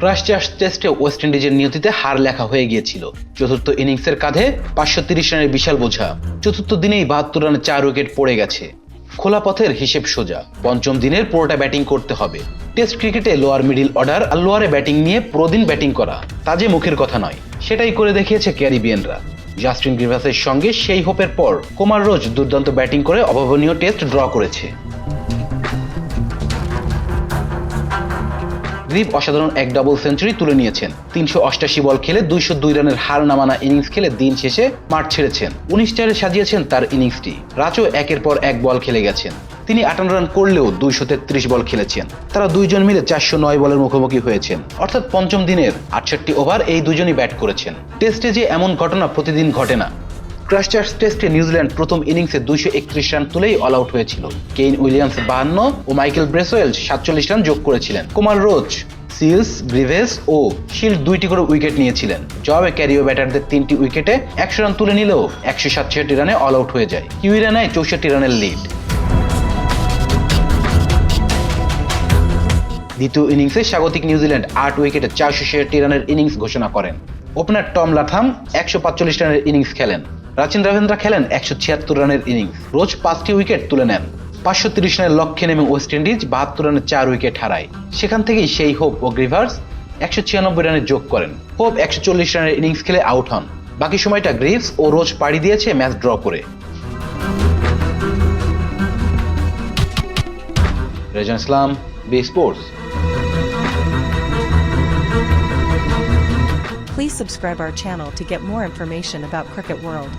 Christchurch টেস্টে West ইন্ডিজের নিয়তিতে হার লেখা হয়ে গিয়েছিল। চতুর্থ ইনিংসের কাঁধে পাঁচশো তিরিশ রানের বিশাল বোঝা। চতুর্থ দিনেই বাহাত্তর রানে চার উইকেট পড়ে গেছে। খোলা পথের হিসেব সোজা। পঞ্চম দিনের পুরোটা ব্যাটিং করতে হবে। টেস্ট ক্রিকেটে লোয়ার মিডিল অর্ডার আর লোয়ারে ব্যাটিং নিয়ে প্রদিন ব্যাটিং করা, তা যে মুখের কথা নয়। সেটাই করে দেখিয়েছে ক্যারিবিয়ানরা। জাস্টিন গ্রিভাসের সঙ্গে সেই হোপের পর কুমার রোজ দুর্দান্ত ব্যাটিং করে অভাবনীয় টেস্ট ড্র করেছে। গ্রিপ অসাধারণ এক ডাবল সেঞ্চুরি তুলে নিয়েছেন। তিনশো অষ্টাশি বল খেলে দুইশো দুই রানের হার নামানা ইনিংস খেলে দিন শেষে মাঠ ছেড়েছেন। উনিশ চারে সাজিয়েছেন তার ইনিংসটি রাজও একের পর এক বল খেলে গেছেন। তিনি আটান্ন রান করলেও দুইশো তেত্রিশ বল খেলেছেন। তারা দুইজন মিলে চারশো নয় বলের মুখোমুখি হয়েছেন। অর্থাৎ পঞ্চম দিনের আটষট্টি ওভার এই দুজনই ব্যাট করেছেন। টেস্টে যে এমন ঘটনা প্রতিদিন ঘটে না। ক্রাস্টার্স টেস্টে নিউজিল্যান্ড প্রথম ইনিংসে দুইশো একত্রিশ রান তুলেই অল আউট হয়েছিল। কেইন উইলিয়ামস বাহান্ন ও মাইকেল ব্রেসওয়েল সাতচল্লিশ রান যোগ করেছিলেন। কুমার রোজ সিলস, ব্রিভেস ও শিল্ড দুইটি করে উইকেট নিয়েছিলেন। জবাবে ক্যারিও ব্যাটারদের তিনটি উইকেটে একশো রান তুলে নিলেও একশো সাতষট্টি রানে অল আউট হয়ে যায়। কিউইরা নেয় চৌষট্টি রানের লিড দ্বিতীয় ইনিংসে স্বাগতিক নিউজিল্যান্ড আট উইকেটে চারশো ছেষট্টি রানের ইনিংস ঘোষণা করেন। ওপেনার টম লাথাম একশো পাঁচচল্লিশ রানের ইনিংস খেলেন। রাচিন রাভেন্দ্রা খেলেন একশো ছিয়াত্তর রানের ইনিংস। রোজ পাঁচটি উইকেট তুলে নেন। পাঁচশো তিরিশ রানের লক্ষ্যে নেমে ওয়েস্ট ইন্ডিজ বাহাত্তর রানের চার উইকেট হারায়। সেখান থেকেই সেই হোপ ও গ্রিভার্স একশো ছিয়ানব্বই রানের যোগ করেন। হোপ একশো চল্লিশ রানের ইনিংস খেলে আউট হন। বাকি সময়টা গ্রিভস ও রোজ পাড়ি দিয়েছে ম্যাচ ড্র করে। Rezan Islam, B sports. Please subscribe our channel to get more information about Cricket World.